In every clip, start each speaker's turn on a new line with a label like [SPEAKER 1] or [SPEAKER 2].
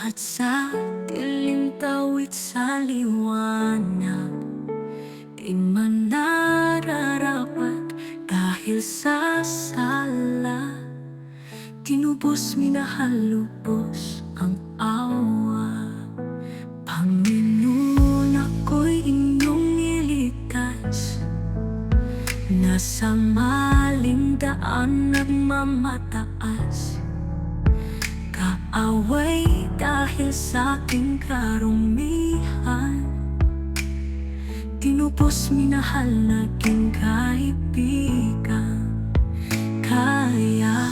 [SPEAKER 1] Buhat sa dilim tawid sa liwanag Di man nararapat dahil sa sala. Tinubos minahalubos ang awa. Panginoon ako'y inyong nilikas Nasa maling daan nagmamataas. Kaaway dahil sa aking karumihan Tinupos minahal naging kaibigan. Kaya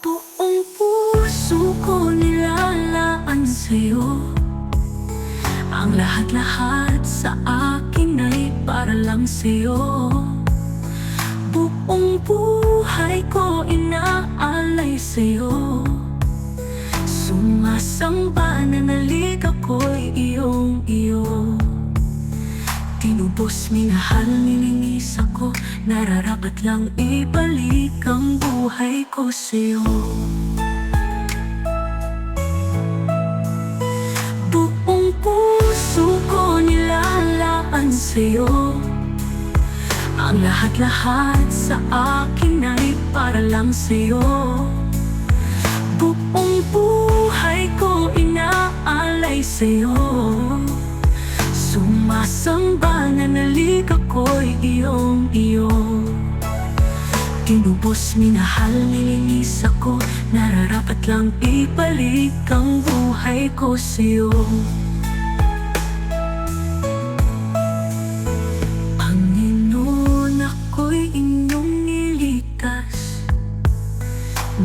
[SPEAKER 1] Buong puso ko nilalaan sa'yo. Ang lahat-lahat sa akin ay para lang sa'yo. Buong buhay ko inaalay sa'yo Sumasamba na nalik ako'y iyong iyo. Tinubos, minahal, nilinis ako. Nararapat lang ibalik ang buhay ko sa'yo. Buong puso ko nilalaan sa'yo. Ang lahat-lahat sa akin ay para lang sa'yo. Buong inaalay sa'yo. Sumasamba na nalik ako'y iyong iyo Tinubos, minahal, nilinis ako. Nararapat lang ibalik ang buhay ko sa'yo. Panginoon, ako'y inyong nilikas.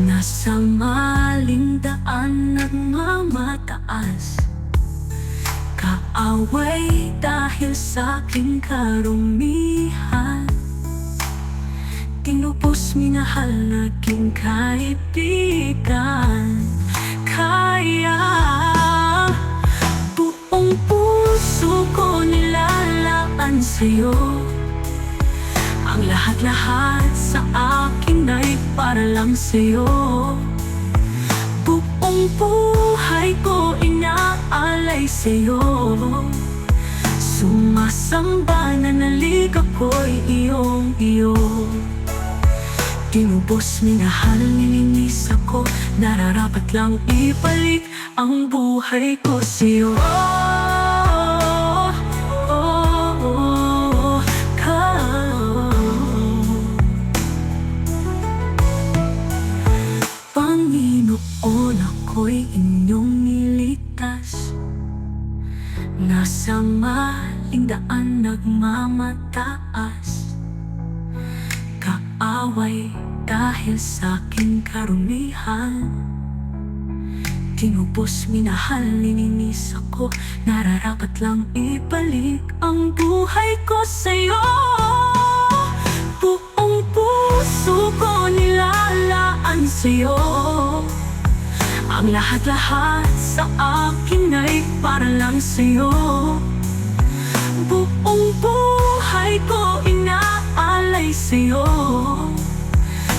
[SPEAKER 1] Nasa maling daan nagmamataas Kaaway dahil sa aking karumihan. Tinupos, minahal, naging kaibigan. Kaya Buong puso ko nilalaan sa'yo. Ang lahat-lahat sa akin ay para lang sa'yo. Buong buhay ko inaalay sa'yo. Sumasamba na nalik ako'y iyong iyo Tinubos, minahal, nilinis ako. Nararapat lang ibalik ang buhay ko sa'yo Nasa maling daan nagmamataas. Kaaway dahil sa aking karumihan. Tinubos, minahal, nininis ako. Nararapat lang ibalik ang buhay ko sa'yo. Buong puso ko nilalaan sa'yo. Ang lahat-lahat sa akin ay para lang sa'yo. Buong buhay ko inaalay sa'yo.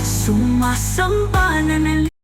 [SPEAKER 1] Sumasamba na nalik